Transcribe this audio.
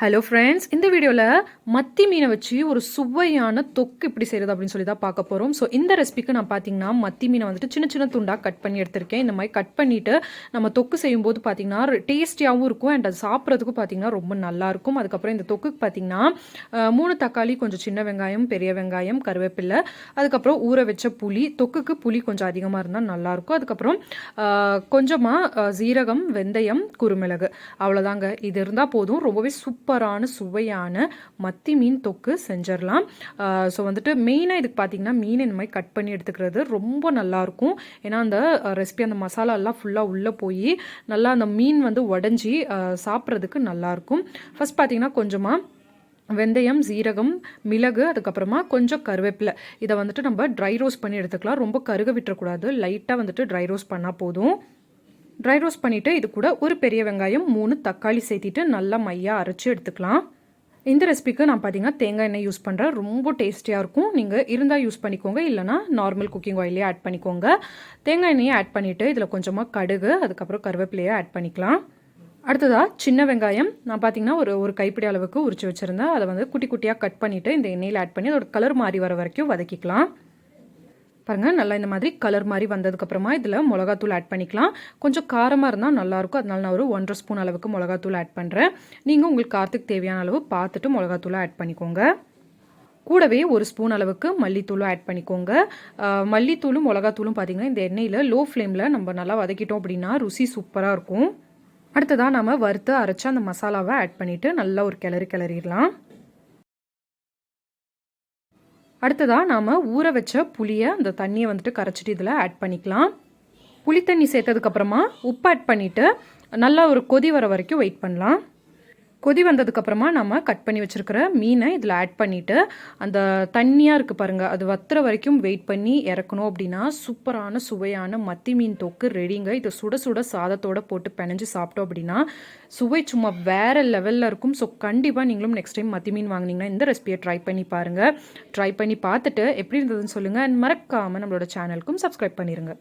Hello friends இந்த வீடியோவில் மத்தி மீனை வச்சு ஒரு சுவையான தொக்கு இப்படி செய்கிறது அப்படின்னு சொல்லி தான் பார்க்க போகிறோம் ஸோ இந்த ரெசிபிக்கு நான் பார்த்தீங்கன்னா மத்தி மீனை வந்துட்டு சின்ன சின்ன துண்டாக கட் பண்ணி எடுத்திருக்கேன். இந்த மாதிரி கட் பண்ணிவிட்டு நம்ம தொக்கு செய்யும்போது பார்த்தீங்கன்னா டேஸ்டியாகவும் இருக்கும் அண்ட் அது சாப்பிட்றதுக்கும் பார்த்தீங்கன்னா ரொம்ப நல்லாயிருக்கும் அதுக்கப்புறம் இந்த தொக்குக்கு பார்த்தீங்கன்னா மூணு தக்காளி கொஞ்சம் சின்ன வெங்காயம் பெரிய வெங்காயம் கருவேப்பிலை அதுக்கப்புறம் ஊற வச்ச புளி தொக்குக்கு புளி கொஞ்சம் அதிகமாக இருந்தால் நல்லாயிருக்கும் அதுக்கப்புறம் கொஞ்சமாக ஜீரகம் வெந்தயம் குருமிளகு. அவ்வளோதாங்க இது இருந்தால் போதும். ரொம்பவே சூப்பரான சுவையான மத்தி மீன் தொக்கு செஞ்சிடலாம் ஸோ வந்துட்டு மெயினாக இதுக்கு பார்த்தீங்கன்னா மீன் இந்த மாதிரி கட் பண்ணி எடுத்துக்கிறது ரொம்ப நல்லாயிருக்கும் ஏன்னா அந்த ரெசிபி அந்த மசாலா எல்லாம் ஃபுல்லாக உள்ளே போய் நல்லா அந்த மீன் வந்து உடஞ்சி சாப்பிட்றதுக்கு நல்லாயிருக்கும் ஃபஸ்ட் பார்த்தீங்கன்னா கொஞ்சமாக வெந்தயம் ஜீரகம் மிளகு அதுக்கப்புறமா கொஞ்சம் கருவேப்பிலை. இதை வந்துட்டு நம்ம ட்ரை ரோஸ்ட் பண்ணி எடுத்துக்கலாம். ரொம்ப கருக விட்டுறக்கூடாது. லைட்டாக வந்துட்டு ட்ரை ரோஸ்ட் பண்ணால் போதும். ட்ரை ரோஸ்ட் பண்ணிவிட்டு இது கூட ஒரு பெரிய வெங்காயம் மூணு தக்காளி சேர்த்திட்டு நல்லா மையாக அரைச்சி எடுத்துக்கலாம். இந்த ரெசிபிக்கு நான் பார்த்தீங்கன்னா தேங்காய் எண்ணெய் யூஸ் பண்ணுறேன் ரொம்ப டேஸ்டியாக இருக்கும். நீங்கள் இருந்தால் யூஸ் பண்ணிக்கோங்க. இல்லைனா நார்மல் குக்கிங் ஆயிலே ஆட் பண்ணிக்கோங்க. தேங்காய் எண்ணெயை ஆட் பண்ணிவிட்டு இதில் கொஞ்சமாக கடுகு அதுக்கப்புறம் கருவேப்பிலையை ஆட் பண்ணிக்கலாம். அடுத்ததாக சின்ன வெங்காயம். நான் பார்த்தீங்கன்னா ஒரு ஒரு கைப்பிடி அளவுக்கு உரிச்சு வச்சுருந்தேன். அதை வந்து குட்டி குட்டியாக கட் பண்ணிவிட்டு இந்த எண்ணெயில் ஆட் பண்ணி அதோட கலர் மாறி வர வரைக்கும் வதக்கிக்கலாம். பாருங்கள் நல்லா இந்த மாதிரி கலர் மாதிரி வந்ததுக்கப்புறமா இதில் மிளகாத்தூள் ஆட் பண்ணிக்கலாம். கொஞ்சம் காரமாக இருந்தால் நல்லாயிருக்கும் அதனால நான் ஒரு ஒன்றரை ஸ்பூன் அளவுக்கு மிளகாத்தூள் ஆட் பண்ணுறேன் நீங்கள் உங்களுக்கு காரத்துக்கு தேவையான அளவு பார்த்துட்டு மிளகாத்தூளை ஆட் பண்ணிக்கோங்க. கூடவே ஒரு ஸ்பூன் அளவுக்கு மல்லித்தூளும் ஆட் பண்ணிக்கோங்க. மல்லித்தூளும் மிளகாத்தூளும் பார்த்தீங்கன்னா இந்த எண்ணெயில் லோ ஃப்ளேமில் நம்ம நல்லா வதக்கிட்டோம் அப்படின்னா ருசி சூப்பராக இருக்கும். அடுத்ததாக நம்ம வறுத்து அரைச்சா அந்த மசாலாவை ஆட் பண்ணிவிட்டு நல்லா ஒரு கிளறி கிளறிடலாம். அடுத்ததாக நாம் ஊற வச்ச புளியை அந்த தண்ணியை வந்துட்டு கரைச்சிட்டு இதில் ஆட் பண்ணிக்கலாம். புளி தண்ணி சேர்த்ததுக்கப்புறமா உப்பு ஆட் பண்ணிவிட்டு நல்லா ஒரு கொதி வர வரைக்கும் வெயிட் பண்ணலாம். கொதி வந்ததுக்கப்புறமா நம்ம கட் பண்ணி வச்சுருக்கிற மீனை இதில் ஆட் பண்ணிவிட்டு அந்த தண்ணியாக இருக்குது பாருங்கள் அது வத்துற வரைக்கும் வெயிட் பண்ணி இறக்கணும் அப்படின்னா சூப்பரான சுவையான மத்தி மீன் தொக்கு ரெடிங்க இதை சுட சுட சாதத்தோட போட்டு பிணைஞ்சு சாப்பிட்டோம் அப்படின்னா சுவை சும்மா வேறு லெவலில் இருக்கும். ஸோ கண்டிப்பாக நீங்களும் நெக்ஸ்ட் டைம் மத்தி மீன் வாங்கினீங்கன்னா இந்த ரெசிபியை ட்ரை பண்ணி பாருங்கள் ட்ரை பண்ணி பார்த்துட்டு எப்படி இருந்ததுன்னு சொல்லுங்கள் அண்ட் மறக்காமல் நம்மளோட சேனலுக்கும் சப்ஸ்கிரைப் பண்ணிடுங்க